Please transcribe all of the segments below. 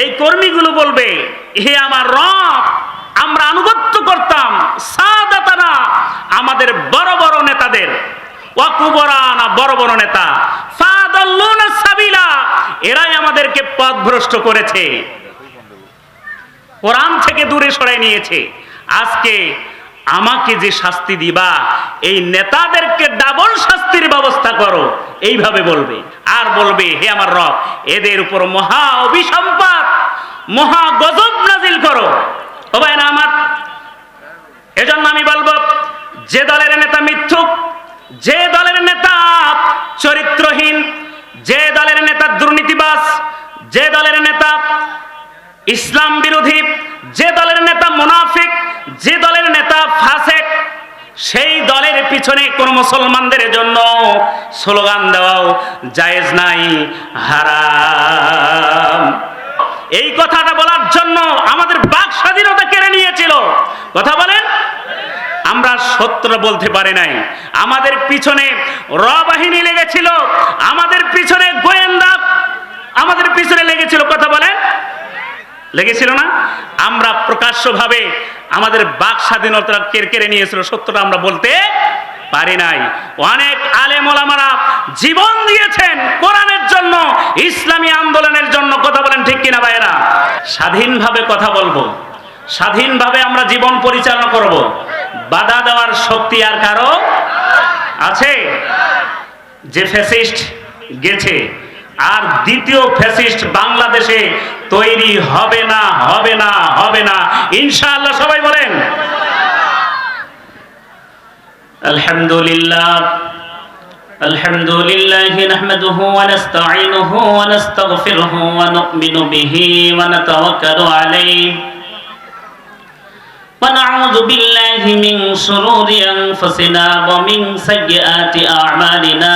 এই কর্মীগুলো বলবে, হে আমার রব, আমরা আনুগত্য করতাম, সাদাতানা, আমাদের বড় বড় নেতাদের। ওয়াকুবরানা, বড় বড় নেতা। ফাদাল্লুনা সাবিলা, এরাই আমাদেরকে পথভ্রষ্ট করেছে। কোরআন থেকে দূরে সরাই নিয়েছে। আজকে আমাকে যে শাস্তি দিবা, এই নেতাদেরকে ডাবল শাস্তির ব্যবস্থা করো। এইভাবে বলবে। আর বলবে, হে আমার রব, এদের উপর মহা অভিসম্পাত, মহা গজব নাজিল করো। ও না আমার? এজন্য আমি বলব, যে দলের নেতা মিথ্যুক, যে দলের নেতা চরিত্রহীন, যে দলের নেতা দুর্নীতিবাস যে দলের নেতা ইসলাম বিরোধী, যে দলের নেতা মুনাফিক যে দলের নেতা ফাসেক, সেই দলের পিছনে কোন মুসলমানদের জন্য স্লোগান দেওয়াও জায়েজ নাই, হারাম। এই কথাটা বলার জন্য আমাদের বাক স্বাধীনতা কেড়ে নিয়েছিল। কথা বলেন? আমরা সত্য বলতে পারি নাই। আমাদের পিছনে র বাহিনী লেগেছিল, আমাদের পিছনে গোয়েন্দা, আমাদের পিছনে লেগেছিল, কথা বলেন? লেগেছিল না? আমরা প্রকাশ্যভাবে আমাদের বাক স্বাধীনতা কেড়ে নিয়েছিল, সত্যটা আমরা বলতে পারি নাই। অনেক আলেম ওলামারা জীবন দিয়েছেন কোরআনের জন্য, ইসলামী আন্দোলনের জন্য, কথা বলেন ঠিক কিনা ভাইয়েরা? স্বাধীনভাবে কথা বলব, স্বাধীনভাবে আমরা জীবন পরিচালনা করব। বাধা দেওয়ার শক্তি আর কারও আছে? যে ফ্যাসিস্ট গেছে আর দ্বিতীয় ফ্যাসিস্ট বাংলাদেশে তৈরি হবে না হবে না হবে না ইনশাআল্লাহ সবাই বলেন আলহামদুলিল্লাহ الحمد لله نحمده ونستعينه ونستغفره ونؤمن به ونتوكل عليه ونعوذ بالله من شرور أنفسنا ومن سيئات أعمالنا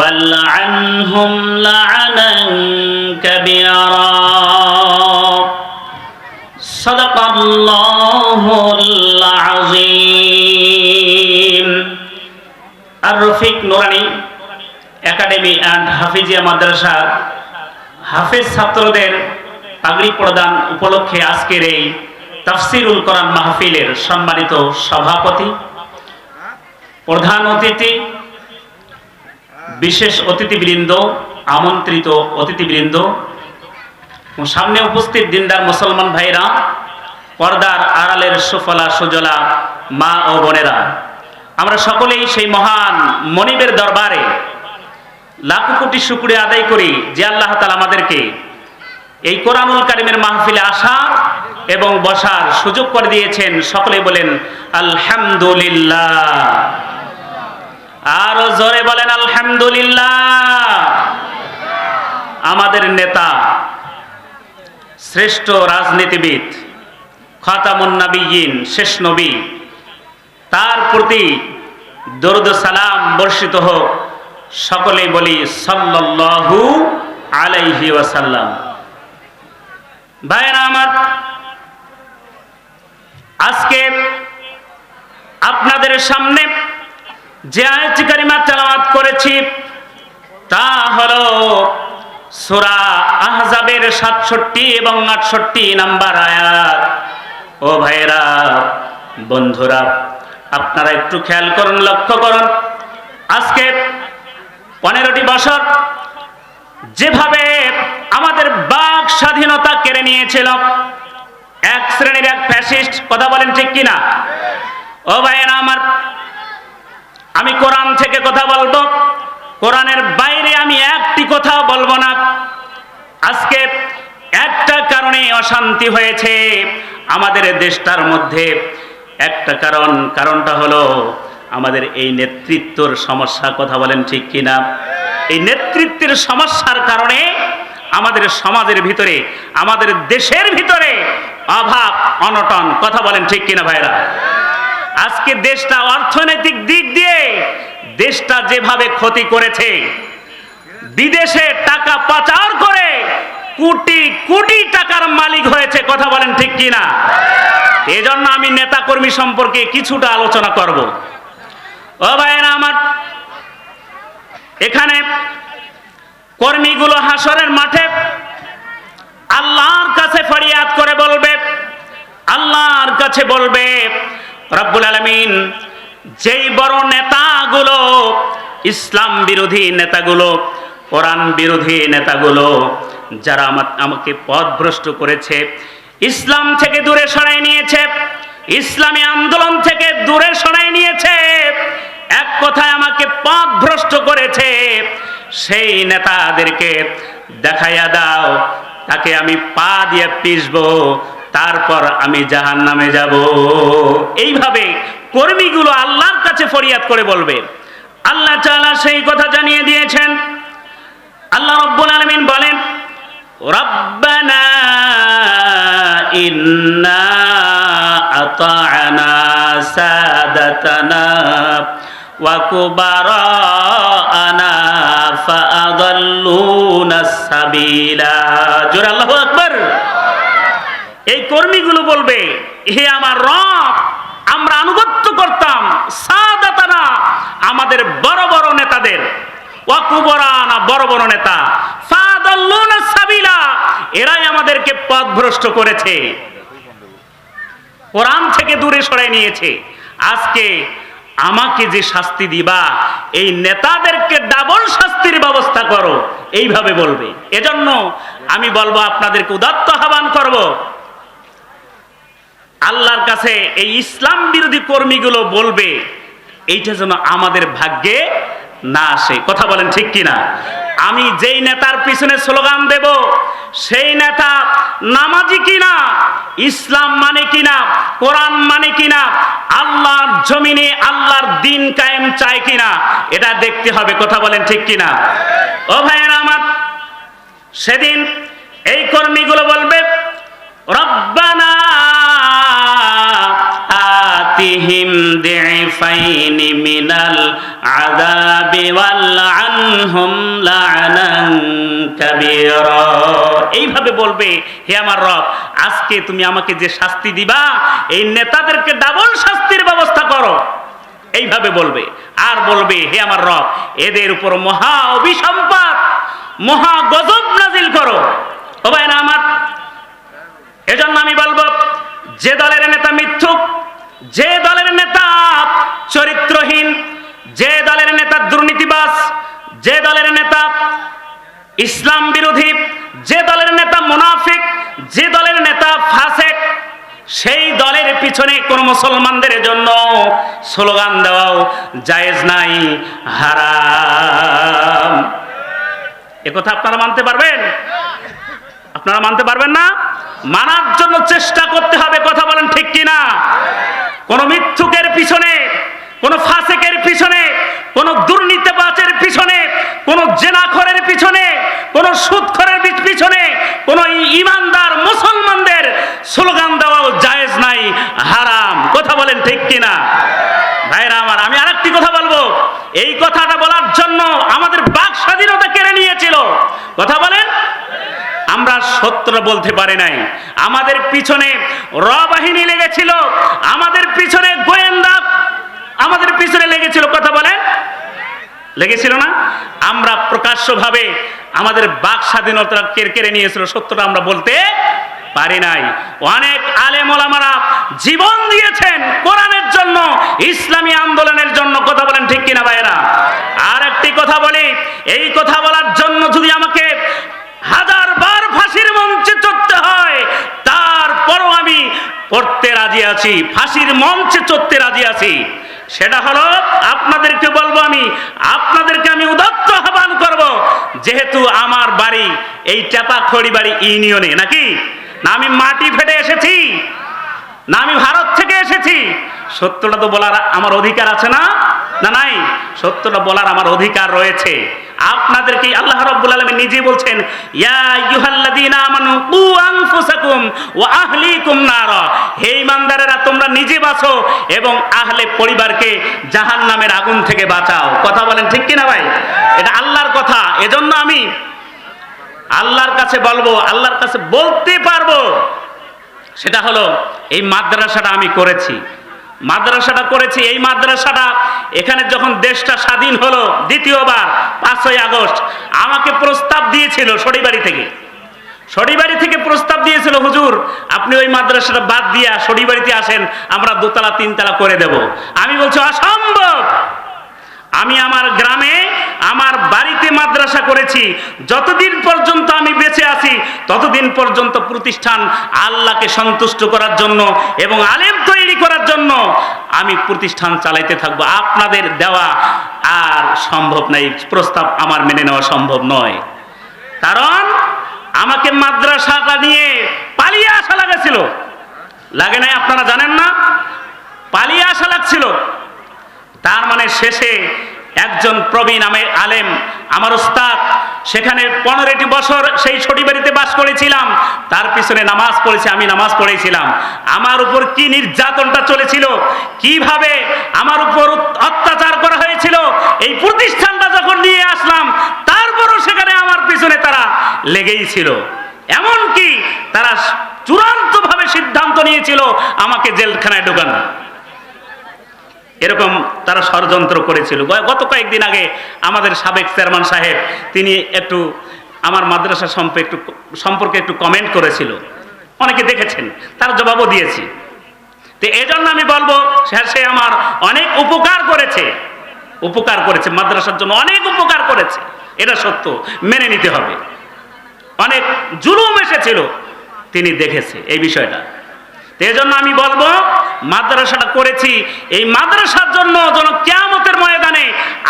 والعنهم لعنا كبيرا صدق الله العظيم الرفيق نوراني একাডেমি অ্যান্ড হাফিজিয়া মাদ্রাসা হাফেজ ছাত্রদের পাগড়ি প্রদান উপলক্ষে আজকের এই তাফসিরুল কোরআন মাহফিলের সম্মানিত সভাপতি প্রধান অতিথি বিশেষ অতিথিবৃন্দ, আমন্ত্রিত অতিথিবৃন্দ সামনে উপস্থিত দিনদার মুসলমান ভাইরা, পর্দার আড়ালের সুফলা, সুজলা মা ও বোনেরা, আমরা সকলেই সেই মহান মনিবের দরবারে লাখো কোটি শুক্রিয়া আদায় করি যে আল্লাহ তালা আমাদেরকে এই কোরআনুল কারিমের মাহফিলে আসা এবং বসার সুযোগ করে দিয়েছেন। সকলে বলেন, আলহামদুলিল্লাহ। আরও জোরে বলেন, আলহামদুলিল্লাহ। আমাদের নেতা, শ্রেষ্ঠ রাজনীতিবিদ, খাতামুন নবীন শেষ নবী, তার প্রতি দরুদ সালাম বর্ষিত হোক, সকলেই বলি, সাল্লাল্লাহু আলাইহি ওয়াসাল্লাম। ভাইরা আমার, আজকে আপনাদের সামনে যে আয়াতটি কারিমা তেলাওয়াত করেছি, তা হলো সূরা আহজাবের সাতষট্টি এবং আটষট্টি নাম্বার আয়াত। ও ভাইরা বন্ধুরা, আপনারা একটু খেয়াল করুন, লক্ষ্য করুন। আজকে পনেরোটি বছর যেভাবে আমাদের বাক স্বাধীনতা কেড়ে নিয়েছিল, এক শ্রেণির এক ফ্যাসিস্ট কথা বলেন ঠিক কিনা? ও ভাইয়েরা, আমার আমি কোরআন থেকে কথা বলব। কোরআনের বাইরে আমি একটি কথাও বলব না। আজকে একটা কারণে অশান্তি হয়েছে আমাদের দেশটার মধ্যে। একটা কারণ, কারণটা হলো আমাদের এই নেতৃত্বর সমস্যা, কথা বলেন ঠিক কিনা? এই নেতৃত্বের সমস্যার কারণে আমাদের সমাজের ভিতরে, আমাদের দেশের ভিতরে অভাব, অনটন, কথা বলেন ঠিক কিনা ভাইরা? আজকে দেশটা অর্থনৈতিক দিক দিয়ে দেশটা যেভাবে ক্ষতি করেছে, বিদেশে টাকা পাচার করে কোটি কোটি টাকার মালিক হয়েছে, কথা বলেন ঠিক কিনা? এজন্য আমি নেতা কর্মী সম্পর্কে কিছুটা আলোচনা করব। ও ভাইয়েরা আমার, এখানে কর্মীগুলো হাসরের মাঠে আল্লাহর কাছে ফরিয়াদ করে বলবে, আল্লাহর কাছে বলবে রব্বুল আলমিন যেই বড় নেতাগুলো, ইসলাম বিরোধী নেতাগুলো, কোরআন বিরোধী নেতাগুলো, যারা আমা- আমাকে পথভ্রষ্ট করেছে, ইসলাম থেকে দূরে সরাই নিয়েছে, ইসলামী আন্দোলন থেকে দূরে সরাই নিয়েছে, এক কথায় আমাকে পথভ্রষ্ট করেছে, সেই নেতাদেরকে দেখাইয়া দাও, তাকে আমি পা দিয়ে পিসবো তারপর আমি জাহান নামে যাব। এইভাবে কর্মীগুলো আল্লাহর কাছে ফরিয়াদ করে বলবে। আল্লাহ তাআলা সেই কথা জানিয়ে দিয়েছেন। আল্লাহ রব্বুল আলামিন বলেন, রব্বানা ইন্না আতা'না সাদাতানা ওয়া কুবারানা ফাআদাল্লুনা সাবিলা। জোরে আল্লাহু আকবার। এই কর্মীগুলো বলবে, হে আমার রব, আমরা আনুগত্য করতাম, সাদাতানা, আমাদের বড় বড় নেতাদের। ওয়াকুবরানা বড় বড় নেতা। ফাদাল্লুনা সাবিলা, এরাই আমাদেরকে পথভ্রষ্ট করেছে। কোরআন থেকে দূরে সরাই নিয়েছে। আজকে আমাকে যে শাস্তি দিবা, এই নেতাদেরকে ডাবল শাস্তির ব্যবস্থা করো। এইভাবে বলবে। এজন্য আমি বলব, আপনাদেরকে উদাত্ত আহ্বান করব আল্লাহর কাছে এই ইসলাম বিরোধী কর্মীগুলো বলবে, এইটা যেন আমাদের ভাগ্যে না আসে। কথা বলেন ঠিক কিনা? আমি যেই নেতার পিছনে স্লোগান দেব, সেই নেতা নামাজি কিনা, ইসলাম মানে কিনা, কোরআন মানে কিনা, আল্লাহর জমিনে আল্লাহর দিন কায়েম চায় কিনা, এটা দেখতে হবে। কথা বলেন ঠিক কিনা? ও ভাইয়েরা আমার, সেদিন এই কর্মীগুলো বলবে, রব্বানা দিফাইনি মিনাল আযাবি ওয়াল আনহুম লা'নান কাবীরা। এইভাবে বলবে, হে আমার রব, আজকে তুমি আমাকে যে শাস্তি দিবা, এই নেতাদেরকে ডাবল শাস্তির ব্যবস্থা করো। এইভাবে বলবে। আর বলবে, হে আমার রব, এদের উপর মহা অভিসম্পাত, মহা গজব নাজিল করো। ও ভাই আমার, এজন্য আমি বলব, যে দলের নেতা মিথ্যুক যে দলের নেতা চরিত্রহীন, যে দলের নেতা দুর্নীতিবাস যে দলের নেতা ইসলাম বিরোধী, যে দলের নেতা মুনাফিক, যে দলের নেতা ফাসেক, সেই দলের পিছনে কোন মুসলমানদের জন্য স্লোগান দেওয়াও জায়েজ নাই, হারাম। একথা আপনারা মানতে পারবেন? আপনারা মানতে পারবেন না? মানার জন্য চেষ্টা করতে হবে, কথা বলেন ঠিক কিনা? কোন মিথ্যুকের পিছনে, কোন ফাসেকের পিছনে, কোন দুর্নীতিবাজের পিছনে, কোন জেনাখরের পিছনে, কোন সুদখরের পি- পিছনে, কোন ইমানদার মুসলমানদের স্লোগান দেওয়াও জায়েজ নাই, হারাম। কথা বলেন ঠিক কিনা? ভাইরা আমার, আমি আরেকটি কথা বলব। এই কথাটা বলার জন্য আমাদের বাক স্বাধীনতা কেড়ে নিয়েছিল। কথা বলেন। আমরা সত্য বলতে পারি নাই। আমাদের পিছনে র বাহিনী লেগেছিল, আমাদের পিছনে গোয়েন্দা, আমাদের পিছনে লেগেছিল, কথা বলেন। লেগেছিল না? আমরা প্রকাশ্যভাবে আমাদের বাক স্বাধীনতা কেড়ে নিয়েছিল, সত্যটা আমরা বলতে পারি নাই। অনেক আলেম ওলামারা জীবন দিয়েছেন কোরআনের জন্য, ইসলামী আন্দোলনের জন্য, কথা বলেন ঠিক কিনা ভাইয়েরা? আর একটি কথা বলি, এই কথা বলার জন্য যদি আমাকে হাজার বার পড়তে রাজি আছি, ফাঁসির মঞ্চে চড়তে রাজি আছি। সেটা হলো, আপনাদেরকে বলব আমি, আপনাদেরকে আমি উদত্ত আহ্বান করব, যেহেতু আমার বাড়ি এই চাপা খড়ি বাড়ি ইউনিয়নে, নাকি? না আমি মাটি ফেটে এসেছি, না আমি ভারত থেকে এসেছি। সত্যটা তো বলার আমার অধিকার আছে না? না নাই? সত্যটা বলার আমার অধিকার রয়েছে। আপনাদেরকে আল্লাহ রাব্বুল আলামিন নিজে বলছেন হে ইমানদারেরা, তোমরা নিজে বাঁচো এবং আহলে পরিবারকে জাহান্নামের আগুন থেকে বাঁচাও। কথা বলেন ঠিক কিনা ভাই? এটা আল্লাহর কথা। এজন্য আমি আল্লাহর কাছে বলব, আল্লাহর কাছে বলতে পারব, সেটা হলো এই মাদ্রাসাটা আমি করেছি। মাদ্রাসাটা করেছি, এই মাদ্রাসাটা এখানে যখন দেশটা স্বাধীন হলো, দ্বিতীয়বার, পাঁচই আগস্ট, আমাকে প্রস্তাব দিয়েছিল শনিবাড়ি থেকে। শরিবাড়ি থেকে প্রস্তাব দিয়েছিল, হুজুর, আপনি ওই মাদ্রাসাটা বাদ দিয়া শনিবাড়িতে আসেন, আমরা দোতলা, তিনতলা করে দেব। আমি বলছি, অসম্ভব! আমি আমার গ্রামে, আমার বাড়িতে মাদ্রাসা করেছি। যতদিন পর্যন্ত আমি বেঁচে আছি, ততদিন পর্যন্ত প্রতিষ্ঠান আল্লাহকে সন্তুষ্ট করার জন্য এবং আলেম তৈরি করার জন্য আমি প্রতিষ্ঠান চালাইতে থাকব। আপনাদের দেওয়া আর সম্ভব নাই, প্রস্তাব আমার মেনে নেওয়া সম্ভব নয়। কারণ আমাকে মাদ্রাসাটা নিয়ে পালিয়ে আসা লাগেছিল। লাগে নাই আপনারা জানেন না? পালিয়ে আসা লাগছিল। তার মানে শেষে একজন প্রবীণ আমি আলেম, আমার উস্তাদ, সেখানে পনেরোটি বছর সেই ছটি বাড়িতে বাস করেছিলাম। তার পিছনে নামাজ পড়েছি, আমি নামাজ পড়েছিলাম। আমার উপর কি নির্যাতনটা চলেছিল? কীভাবে আমার উপর অত্যাচার করা হয়েছিল? এই প্রতিষ্ঠানটা যখন নিয়ে আসলাম, তারপরও সেখানে আমার পিছনে তারা লেগেই ছিল। এমনকি তারা চূড়ান্তভাবে সিদ্ধান্ত নিয়েছিল, আমাকে জেলখানায় ঢোকানো। এরকম তারা ষড়যন্ত্র করেছিল। গত কয়েকদিন আগে আমাদের সাবেক চেয়ারম্যান সাহেব, তিনি একটু আমার মাদ্রাসা সম্পর্কে একটু সম্পর্কে একটু কমেন্ট করেছিল। অনেকে দেখেছেন, তার জবাবও দিয়েছি। তো এই জন্য আমি বলব সে আমার অনেক উপকার করেছে। উপকার করেছে, মাদ্রাসার জন্য অনেক উপকার করেছে। এটা সত্য, মেনে নিতে হবে। অনেক জুলুম এসেছিল, তিনি দেখেছে এই বিষয়টা। তো এই জন্য আমি বলব, মাদ্রাসাটা করেছি। এই মাদ্রাসার জন্য যেন কেয়ামতের ময়দানে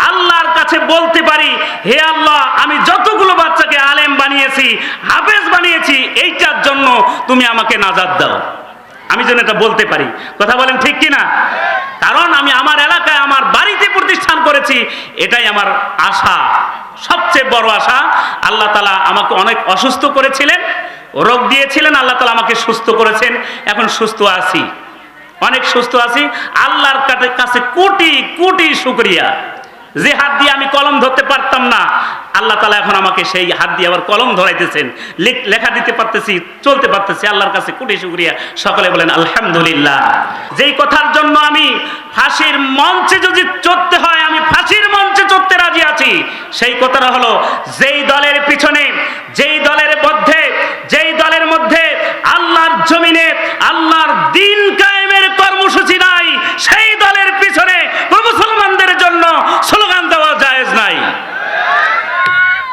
আল্লাহর কাছে বলতে পারি, হে আল্লাহ, আমি যতগুলো বাচ্চাকে আলেম বানিয়েছি, হাফেজ বানিয়েছি, এইটার জন্য তুমি আমাকে নাজাদ দাও। আমি যেন এটা বলতে পারি। কথা বলেন ঠিক কি না কারণ আমি আমার এলাকায় আমার বাড়িতে প্রতিষ্ঠান করেছি, এটাই আমার আশা, সবচেয়ে বড় আশা। আল্লাহ তালা আমাকে অনেক অসুস্থ করেছিলেন। রোগ দিয়েছিলেন, আল্লাহ তালা আমাকে সুস্থ করেছেন। এখন সুস্থ আছি। অনেক সুস্থ আছি। আল্লাহর কাছে- কোটি কোটি শুক্রিয়া। যে হাত দিয়ে আমি কলম ধরতে পারতাম না, আল্লাহ তালা এখন আমাকে সেই হাত দিয়ে আবার কলম ধরাইতেছেন। লেখা দিতে পারতেছি, চলতে পারতেছি, আল্লাহর কাছে কোটি শুক্রিয়া। সকলে বলেন, আলহামদুলিল্লাহ। যেই কথার জন্য আমি ফাঁসির মঞ্চে যদি চড়তে হয়, আমি ফাঁসির মঞ্চে চড়তে রাজি আছি। সেই কথাটা হলো, যেই দলের পিছনে, যেই দলের মধ্যে, যেই দলের মধ্যে আল্লাহর জমিনে আল্লাহর দিন কায়েমের কর্মসূচি নাই, সেই দলের পিছনে মুসলমানদের জন্য স্লোগান দেওয়া জায়েজ নাই।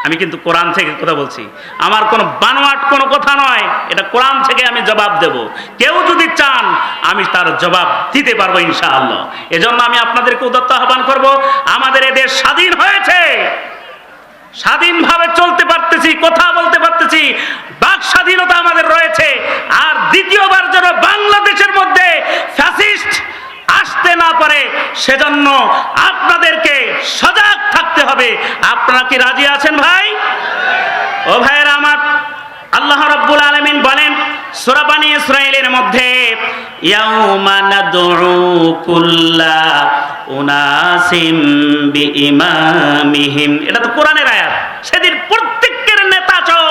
আমি কিন্তু কোরআন থেকে কথা বলছি। আমার কোনো বানোয়াট কোনো কথা নয়, এটা কোরআন থেকে আমি জবাব দেব। কেউ যদি চান, আমি তার জবাব দিতে পারব ইনশাআল্লাহ। এজন্য আমি আপনাদেরকে উদত্ত আহ্বান করব, আমাদের এদের স্বাধীন হয়েছে। স্বাধীনভাবে চলতে পারতেছি, কথা বলতে পারতেছি, বাক স্বাধীনতা আমাদের রয়েছে। আর দ্বিতীয়বার যেন বাংলাদেশের মধ্যে ফ্যাসিস্ট আসতে না পারে, সেজন্য আপনাদেরকে সজাগ থাকতে হবে। আপনারা কি রাজি আছেন ভাই? ও ভাইয়েরা আমার, আল্লাহ রাব্বুল আলামিন বলেন, সূরা বানী ইসরাঈলের মধ্যে, ইয়াউমা নাদউ কুল্লা উনাসিম বিইমামিহিম। এটা তো কোরআনের আয়াত। সেদিন প্রত্যেকের নেতা চো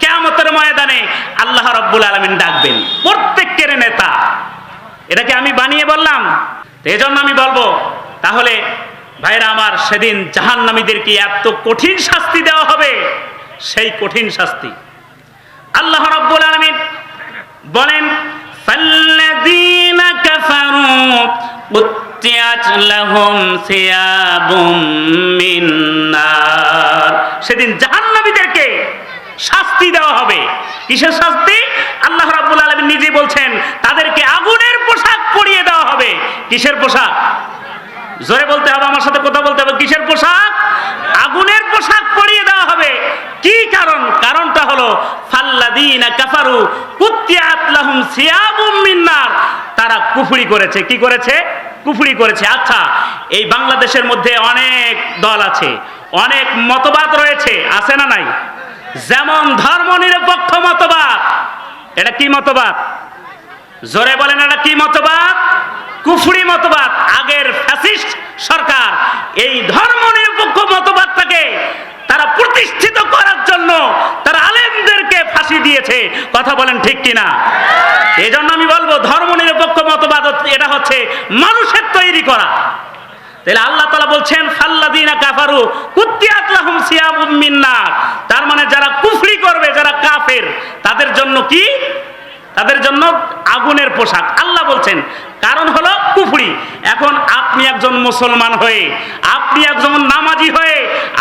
কিয়ামতের ময়দানে আল্লাহ রাব্বুল আলামিন ডাকবেন। প্রত্যেকের নেতা। এটাকে আমি বানিয়ে বললাম। এজন্য আমি বলব, তাহলে ভাইরা আমার, সেদিন জাহান্নামীদেরকে এত কঠিন শাস্তি দেওয়া হবে। সেই কঠিন শাস্তি। আল্লাহ রাব্বুল আলামিন বলেন ফাল্লাযীনা কাফারু সিয়াবুম মিন নার সেদিন জাহান্নামীদেরকে শাস্তি দেওয়া হবে। কিসের শাস্তি? আল্লাহ রাব্বুল আলামিন নিজে বলছেন, তাদেরকে আগুনের পোশাক পরিয়ে দেওয়া হবে। কিসের পোশাক? জোরে বলতে হবে, আমার সাথে কথা বলতে হবে। কিসের পোশাক? আগুনের পোশাক পরিয়ে দেওয়া হবে। কি কারণ? কারণটা হলো, ফাল্লাদিনা কাফারু কুত্তিয়াত লাহুম সিয়াবুম মিন্নার। তারা কুফরি করেছে। কি করেছে? কুফরি করেছে। আচ্ছা এই বাংলাদেশের মধ্যে অনেক দল আছে, অনেক মতবাদ রয়েছে, আছে না নাই? যেমন ধর্মনিরপেক্ষ মতবাদ। এটা কি মতবাদ? জোরে বলেন, এটা কি মতবাদ? কুফরি মতবাদ, আগের ফ্যাসিস্ট সরকার। এই ধর্ম নিরপেক্ষ মতবাদটাকে তারা প্রতিষ্ঠিত করার জন্য তারা আলেমদেরকে ফাঁসি দিয়েছে। কথা বলেন ঠিক কিনা? এই জন্য আমি বলব, ধর্ম নিরপেক্ষ এটা হচ্ছে মানুষের তৈরি করা। তাহলে আল্লাহ তালা বলছেন কাফারু তার মানে যারা কুফরি করবে, যারা কাফের, তাদের জন্য কি? তাদের জন্য আগুনের পোশাক। আল্লাহ বলছেন, কারণ হলো কুফরি। এখন আপনি একজন মুসলমান হয়ে, আপনি একজন নামাজি হয়ে,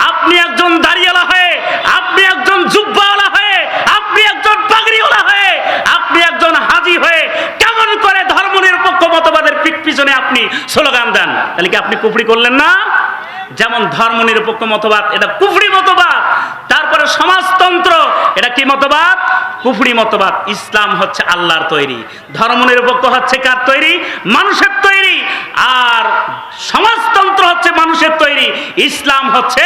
আপনি একজন দাঁড়িয়ালা হয়ে, আপনি একজন জুব্বাওয়ালা হয়ে, আপনি একজন পাগড়িওয়ালা হয়ে, আপনি একজন হাজি হয়ে কেমন করে ধর্মনিরপেক্ষ মতবাদের পিঠ পিছনে আপনি স্লোগান দেন। তাহলে কি আপনি কুফরি করলেন না? যেমন ধর্মনিরপেক্ষ মতবাদ, এটা কুফরি মতবাদ। তারপরে সমাজতন্ত্র, এটা কি মতবাদ? কুফরি মতবাদ। ইসলাম হচ্ছে আল্লাহর তৈরি। ধর্মনিরপেক্ষ হচ্ছে কার তৈরি? মানুষের তৈরি। আর সমাজতন্ত্র হচ্ছে মানুষের তৈরি। ইসলাম হচ্ছে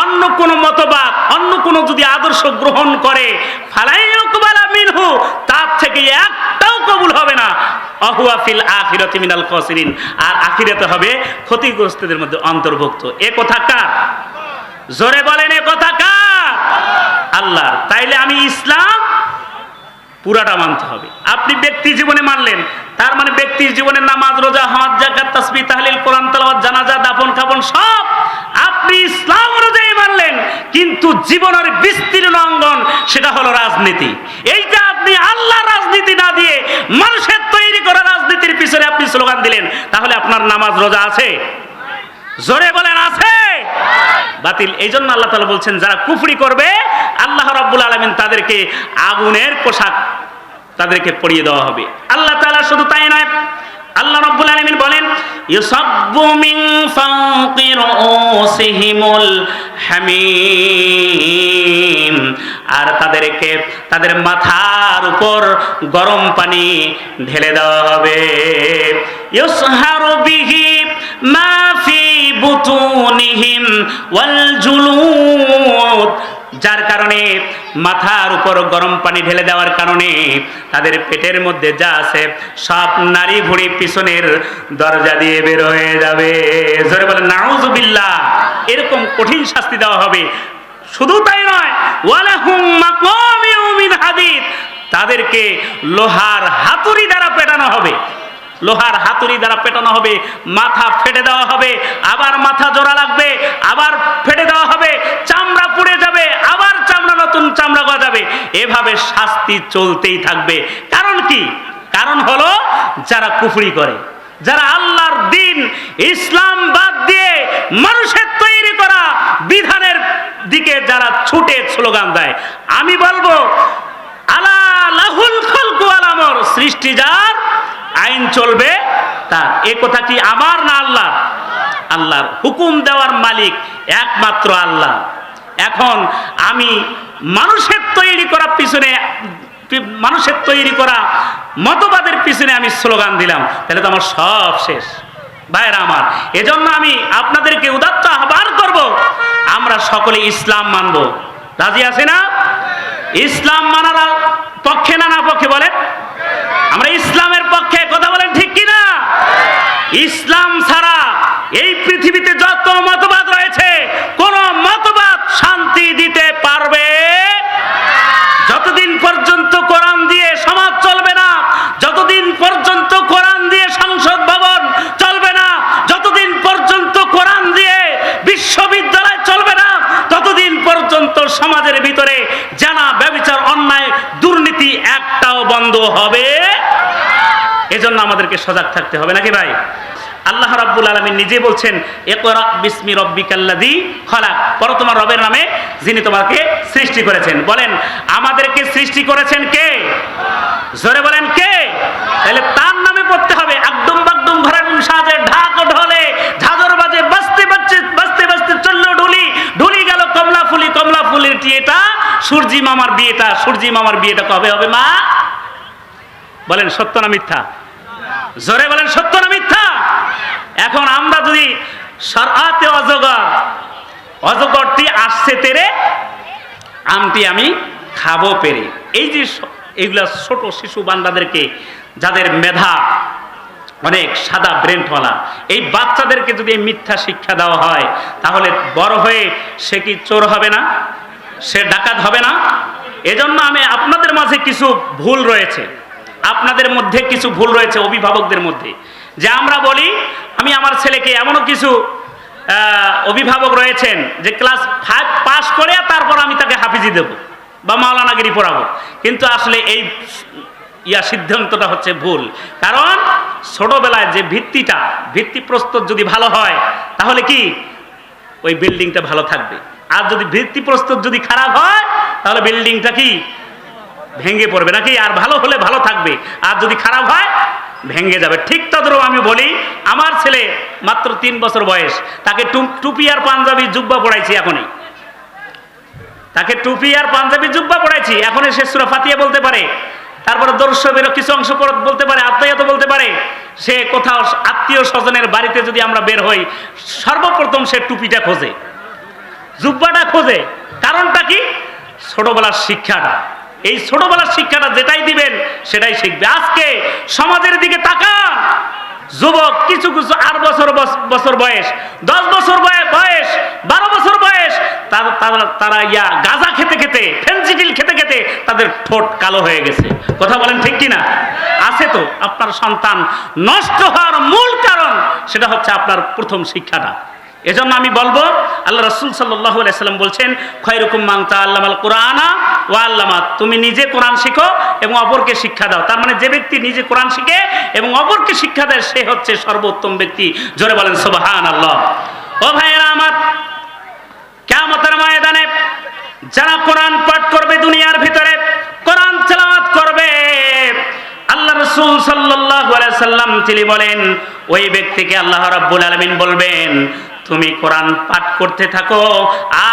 অন্য কোন মতবাদ, অন্য কোন যদি আদর্শ গ্রহণ করে, ফালাই মিনহু, তার থেকে একটাও কবুল হবে না। অহুয়া ফিল মিনাল খাসিরিন। আর আখিরাতে হবে ক্ষতিগ্রস্তদের মধ্যে অন্তর্ভুক্ত। এ কথা কার? জোরে বলেন, এ কথা কার? আল্লাহ তাইলে আমি ইসলাম পুরাটা মানতে হবে। আপনি ব্যক্তি জীবনে মানলেন, তার মানে ব্যক্তির জীবনে নামাজ, রোজা, হজ জাকাত তাসবিহ, তাহলিল, কোরআন, তেলাওয়াত, জানাজা, দাফন কাফন সব আপনি ইসলাম অনুযায়ী মানলেন, কিন্তু জীবনের বিস্তীর্ণ অঙ্গন সেটা হলো রাজনীতি। এইটা আপনি আল্লাহ রাজনীতি না দিয়ে মানুষের তৈরি করা রাজনীতির পিছনে আপনি স্লোগান দিলেন, তাহলে আপনার নামাজ, রোজা আছে? জোরে বলেন, আছে। বাতিল। এই জন্য আল্লাহ তালা বলছেন, যারা কুফরি করবে, আল্লাহ রাব্বুল আলমিন তাদেরকে আগুনের পোশাক তাদেরকে পরিয়ে দেওয়া হবে। আল্লাহ তাআলা শুধু তাই নয়, আল্লাহ রাব্বুল আলামিন বলেন আর তাদেরকে তাদের মাথার উপর গরম পানি ঢেলে দেওয়া হবে। ইউসহারু বিহি মা বুতুনিহিম যার কারণে মাথার উপর গরম পানি ঢেলে দেওয়ার কারণে তাদের পেটের মধ্যে যা আছে, সব নারী ভুড়ি পিছনের দরজা দিয়ে বের হয়ে যাবে। জোরে বলে নাউজুবিল্লাহ এরকম কঠিন শাস্তি দেওয়া হবে। শুধু তাই নয় তাদেরকে লোহার হাতুড়ি দ্বারা পেটানো হবে। লোহার হাতুড়ি দ্বারা পেটানো হবে, মাথা ফেটে দেওয়া হবে, আবার মাথা জোড়া লাগবে, আবার ফেটে দেওয়া হবে, চামড়া পুড়ে যাবে, আবার চামড়া, নতুন চামড়া গজাবে এভাবে শাস্তি চলতেই থাকবে। কারণ কি? কারণ হলো যারা কুফরি করে, যারা আল্লাহর দিন ইসলাম বাদ দিয়ে মানুষের তৈরি করা বিধানের দিকে যারা ছুটে স্লোগান দেয়, আমি বলব আলা লাহুল খলকু আলামর সৃষ্টি আইন চলবে তার। এ কথা কি আমার না আল্লাহ? আল্লাহর হুকুম দেওয়ার মালিক একমাত্র আল্লাহ। এখন আমি মানুষের তৈরি করা পিছনে, মানুষের তৈরি করা মতবাদের পিছনে আমি স্লোগান দিলাম। তাহলে তো আমার সব শেষ। ভাইরা আমার, এজন্য আমি আপনাদেরকে উদাত্ত আহ্বান করব, আমরা সকলে ইসলাম মানব। রাজি আছে না? ইসলাম মানার পক্ষে নানা পক্ষে বলেন? আমরা ইসলামের পক্ষে কথা বলেন ঠিক কিনা? ইসলাম ছাড়া এই পৃথিবীতে যত মতবাদ রয়েছে, কোন মতবাদ শান্তি দিতে পারবে? যতদিন পর্যন্ত কোরআন দিয়ে সমাজ চলবে না, যতদিন পর্যন্ত পর্যন্ত সমাজের ভিতরে জানা ব্যবচার অন্যায় দুর্নীতি একটাও বন্ধ হবে। এজন্য আমাদেরকে সজাগ থাকতে হবে, নাকি ভাই? আল্লাহ রাব্বুল আলামিন নিজে বলছেন, ইকরা বিসমি রব্বিকাল্লাযী খলাক। পড়ো তোমার রবের নামে যিনি তোমাকে সৃষ্টি করেছেন। বলেন, আমাদেরকে সৃষ্টি করেছেন কে? জোরে বলেন, কে? তাহলে তার নামে পড়তে হবে, একদম বাকদম ঘরের সাজে ঢাক ঢলে ফুলের টিয়েটা সূর্যি মামার বিয়েটা সূর্যি মামার বিয়েটা কবে হবে মা? বলেন, সত্য না মিথ্যা? জোরে বলেন, সত্য না মিথ্যা? এখন আমরা যদি সরাতে অজগর, অজগরটি আসছে তেরে, আমটি আমি খাব পেরে। এই যে এইগুলা ছোট শিশু বান্দাদেরকে, যাদের মেধা অনেক সাদা ব্রেনওয়ালা এই বাচ্চাদেরকে যদি মিথ্যা শিক্ষা দেওয়া হয়, তাহলে বড় হয়ে সে কি চোর হবে না? সে ডাকাত হবে না। এজন্য আমি আপনাদের মাঝে কিছু ভুল রয়েছে। আপনাদের মধ্যে কিছু ভুল রয়েছে অভিভাবকদের মধ্যে। যে আমরা বলি, আমি আমার ছেলেকে এমনও কিছু অভিভাবক রয়েছেন যে ক্লাস ফাইভ পাস করে তারপর আমি তাকে হাফিজি দেব বা মাওলানাগিরি পড়াবো। কিন্তু আসলে এই ইয়া সিদ্ধান্তটা হচ্ছে ভুল। কারণ ছোটবেলায় যে ভিত্তিটা ভিত্তি প্রস্তুত যদি ভালো হয়, তাহলে কি? ওই বিল্ডিংটা ভালো থাকবে। আর যদি ভিত্তি প্রস্তুত যদি খারাপ হয়, তাহলে বিল্ডিংটা কি ভেঙে পড়বে নাকি? আর ভালো হলে ভালো থাকবে। আর যদি খারাপ হয়, ভেঙে যাবে। ঠিক তদ্রুপ আমি বলি, আমার ছেলে মাত্র তিন বছর বয়স, তাকে টুপি আর পাঞ্জাবি জুব্বা পড়াইছি এখনই। তাকে টুপি আর পাঞ্জাবি জুব্বা পড়াইছি এখন সে সুরা ফাতিয়া বলতে পারে। তারপরে দর্শকের কিছু অংশ বলতে পারে, আত্মীয়ত বলতে পারে। সে কোথাও আত্মীয় স্বজনের বাড়িতে যদি আমরা বের হই, সর্বপ্রথম সে টুপিটা খোঁজে। জুব্বাটা খোঁজে। কারণটা কি? ছোটবেলার শিক্ষাটা। এই ছোটবেলার শিক্ষাটা যেটাই দিবেন, সেটাই শিখবে। আজকে সমাজের দিকে তাকান। যুবক, কিছু কিছু আট বছর বছর বয়স, দশ বছর বয়স, বারো বছর বয়স, তারা ইয়া গাঁজা খেতে খেতে ফেন্সিডিল খেতে খেতে তাদের ঠোঁট কালো হয়ে গেছে। কথা বলেন ঠিক কিনা? আছে তো। আপনার সন্তান নষ্ট হওয়ার মূল কারণ, সেটা হচ্ছে আপনার প্রথম শিক্ষাটা। এজন্য আমি বলব, আল্লাহ রসুল সাল্লাহ সাল্লাম বলছেন, খয়রুকুম মাংতা আল্লামাল কোরআনা ও আল্লামা তুমি নিজে কোরআন শিখো এবং অপরকে শিক্ষা দাও। তার মানে যে ব্যক্তি নিজে কোরআন শিখে এবং অপরকে শিক্ষা দেয়, সে হচ্ছে সর্বোত্তম ব্যক্তি। জোরে বলেন সুবাহান আল্লাহ ও ভাইয়েরা আমার কেমতের ময়দানে যারা কোরআন পাঠ করবে দুনিয়ার ভিতরে, কোরআন তেলাওয়াত করবে, আল্লাহ রসুল সাল্লাহ তিনি বলেন, ওই ব্যক্তিকে আল্লাহ রাব্বুল আলমিন বলবেন তুমি কোরআন পাঠ করতে থাকো,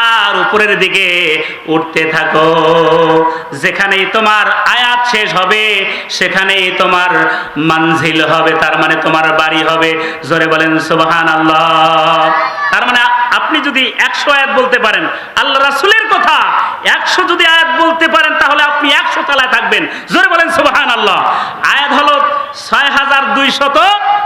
আর উপরের দিকে উঠতে থাকো। যেখানেই তোমার আয়াত শেষ হবে, সেখানেই তোমার মানজিল হবে, তার মানে তোমার বাড়ি হবে। জোরে বলেন সুবহান আল্লাহ তার মানে আপনি যদি একশো আয়াত বলতে পারেন, আল্লাহ রাসুলের কথা, একশো যদি আয়াত বলতে পারেন, তাহলে আপনি একশো তলায় থাকবেন। জোরে বলেন সুবাহান আল্লাহ আয়াত হলো ছয় হাজার দুইশত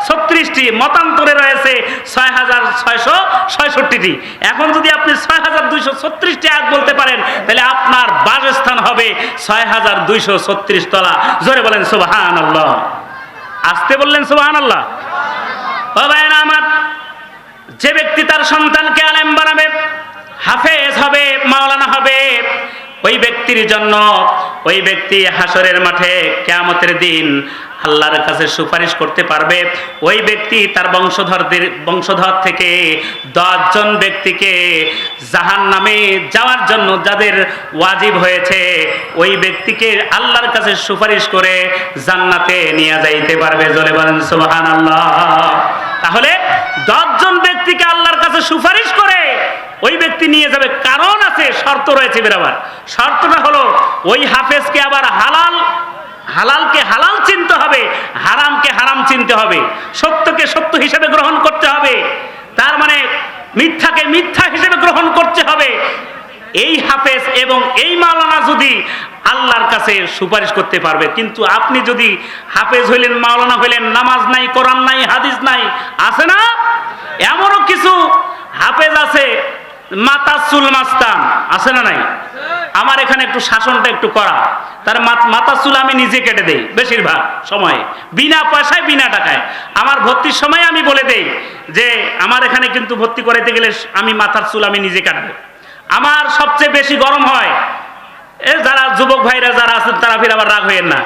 ছত্রিশটি, মতান্তরে রয়েছে ছয় হাজার ছয়শো ছয়ষট্টিটি এখন যদি আপনি ছয় হাজার দুইশো ছত্রিশটি আয়াত বলতে পারেন, তাহলে আপনার বাসস্থান হবে ছয় হাজার দুইশো ছত্রিশ তলা। জোরে বলেন সুবাহান আল্লাহ আসতে বললেন সুবাহান আল্লাহ ভাইয়েরা আমার যে ব্যক্তি তার সন্তানকে আলেম বানাবে, হাফেজ হবে, মাওলানা হবে, ওই ব্যক্তির জন্য ওই ব্যক্তি হাসরের মাঠে কেয়ামতের দিন আল্লাহর কাছে সুপারিশ করতে পারবে। ওই ব্যক্তি তার বংশধরদের, বংশধর থেকে দশজন ব্যক্তিকে জাহান নামে যাওয়ার জন্য যাদের ওয়াজিব হয়েছে, ওই ব্যক্তিকে আল্লাহর কাছে সুপারিশ করে জান্নাতে নিয়ে যাইতে পারবে। জলে বলেন সুবহান আল্লাহ তাহলে দশজন ব্যক্তিকে আল্লাহর কাছে সুপারিশ করে ওই ব্যক্তি নিয়ে যাবে। কারণ আছে, শর্ত রয়েছে বেরাবার। শর্তটা হলো, ওই হাফেজকে আবার হালাল, হালালকে হালাল চিনতে হবে, হারামকে হারাম চিনতে হবে, সত্যকে সত্য হিসেবে গ্রহণ করতে হবে। তার মানে মিথ্যাকে মিথ্যা হিসেবে গ্রহণ করতে হবে। এই হাফেজ এবং এই মাওলানা যদি আল্লাহর কাছে সুপারিশ করতে পারবে, কিন্তু আপনি যদি হাফেজ হইলেন, মাওলানা হইলেন, নামাজ নাই, কোরআন নাই, হাদিস নাই, আছে না? এমনও কিছু হাফেজ আছে মাতাসুল মাস্তান, আছে না নাই? আমার এখানে একটু শাসনটা একটু করা। তার মাত- মাথার চুল আমি নিজে কেটে দেই, বেশিরভাগ সময়ে। বিনা পয়সায়, বিনা টাকায়। আমার ভর্তির সময় আমি বলে দেই যে, আমার এখানে কিন্তু ভর্তি করাইতে গেলে আমি মাথার চুল আমি নিজে কাটবো। আমার সবচেয়ে বেশি গরম হয়। এ যারা যুবক ভাইরা যারা আছেন, তারা ফির আবার রাগ হইয়েন না।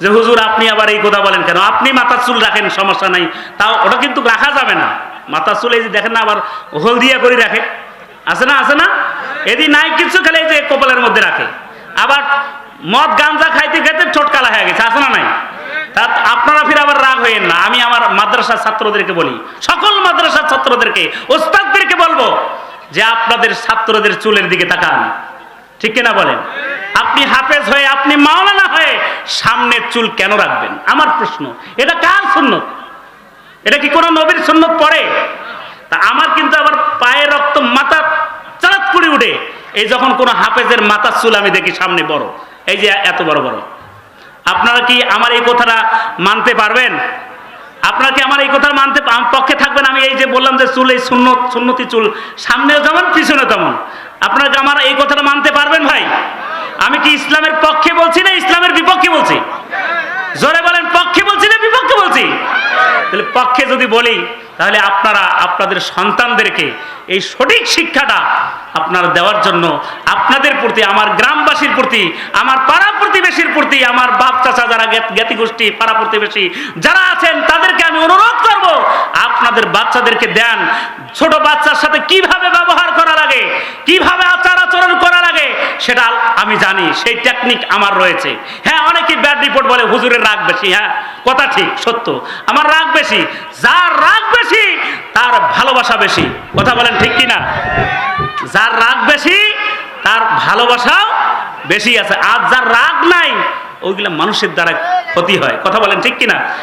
যে হুজুর, আপনি আবার এই কথা বলেন কেন? আপনি মাথার চুল রাখেন, সমস্যা নাই। তাও ওটা কিন্তু রাখা যাবে না। মাথার চুল এই যে দেখেন না, আবার হলদিয়া করে রাখে। আছে না আছে না? এদি নাই, কিছু খেলে এই যে কপালের মধ্যে রাখে। আবার মদ গাঞ্জা খাইতে খাইতে ঠোঁট কালা হয়ে গেছে, আছে না নাই? তা আপনারা ফির আবার রাগ হইয়েন না। আমি আমার মাদ্রাসার ছাত্রদেরকে বলি, সকল মাদ্রাসার ছাত্রদেরকে, ওস্তাদদেরকে বলব যে আপনাদের ছাত্রদের চুলের দিকে তাকান। ঠিক কিনা বলেন? আপনি হাফেজ হয়ে, আপনি মাওলানা হয়ে সামনের চুল কেন রাখবেন? আমার প্রশ্ন, এটা কার সুন্নত? এটা কি কোনো নবীর সুন্নত পড়ে? তা আমার কিন্তু আবার পায়ে রক্ত মাথা চালাত করে উঠে। এই যখন কোনো হাফেজের মাথার চুল আমি দেখি সামনে বড়, এই যে এত বড় বড়। আপনারা কি আমার এই কথাটা মানতে পারবেন? আপনারা কি আমার এই কথা মানতে পক্ষে থাকবেন? আমি এই যে বললাম যে চুল, এই সুন্নত সুন্নতি চুল, সামনেও যেমন পিছনে তেমন। আপনারা কি আমার এই কথাটা মানতে পারবেন ভাই? আমি কি ইসলামের পক্ষে বলছি না ইসলামের বিপক্ষে বলছি? জোরে বলেন, পক্ষে বলছি না বিপক্ষে বলছি? তাহলে পক্ষে যদি বলি, তাহলে আপনারা, আপনাদের সন্তানদেরকে এই সঠিক শিক্ষাটা আপনারা দেওয়ার জন্য, আপনাদের প্রতি, আমার গ্রামবাসীর প্রতি, আমার পাড়া প্রতিবেশীর প্রতি, আমার বাপ চাচা যারা জ্ঞাত- জ্ঞাতি গোষ্ঠী পাড়া প্রতিবেশী, যারা আছেন তাদেরকে আমি অনুরোধ করব, আপনাদের বাচ্চাদেরকে দেন। ছোট বাচ্চার সাথে কীভাবে ব্যবহার করা লাগে, কীভাবে আচার আচরণ করা লাগে, সেটা আমি জানি, সেই টেকনিক আমার রয়েছে। হ্যাঁ অনেকে ব্যাড রিপোর্ট বলে, হুজুরের রাগ বেশি। হ্যাঁ কথা ঠিক, সত্য। আমার রাগ বেশি, যার রাগ বেশি, তার ভালোবাসা বেশি। কথা বলেন ঠিক কি না যার রাগ বেশি, তার ভালোবাসাও বেশি আছে। আর যার রাগ নাই, ওইগুলা মানুষের দ্বারা ক্ষতি হয়। কথা বলেন ঠিক কিনা?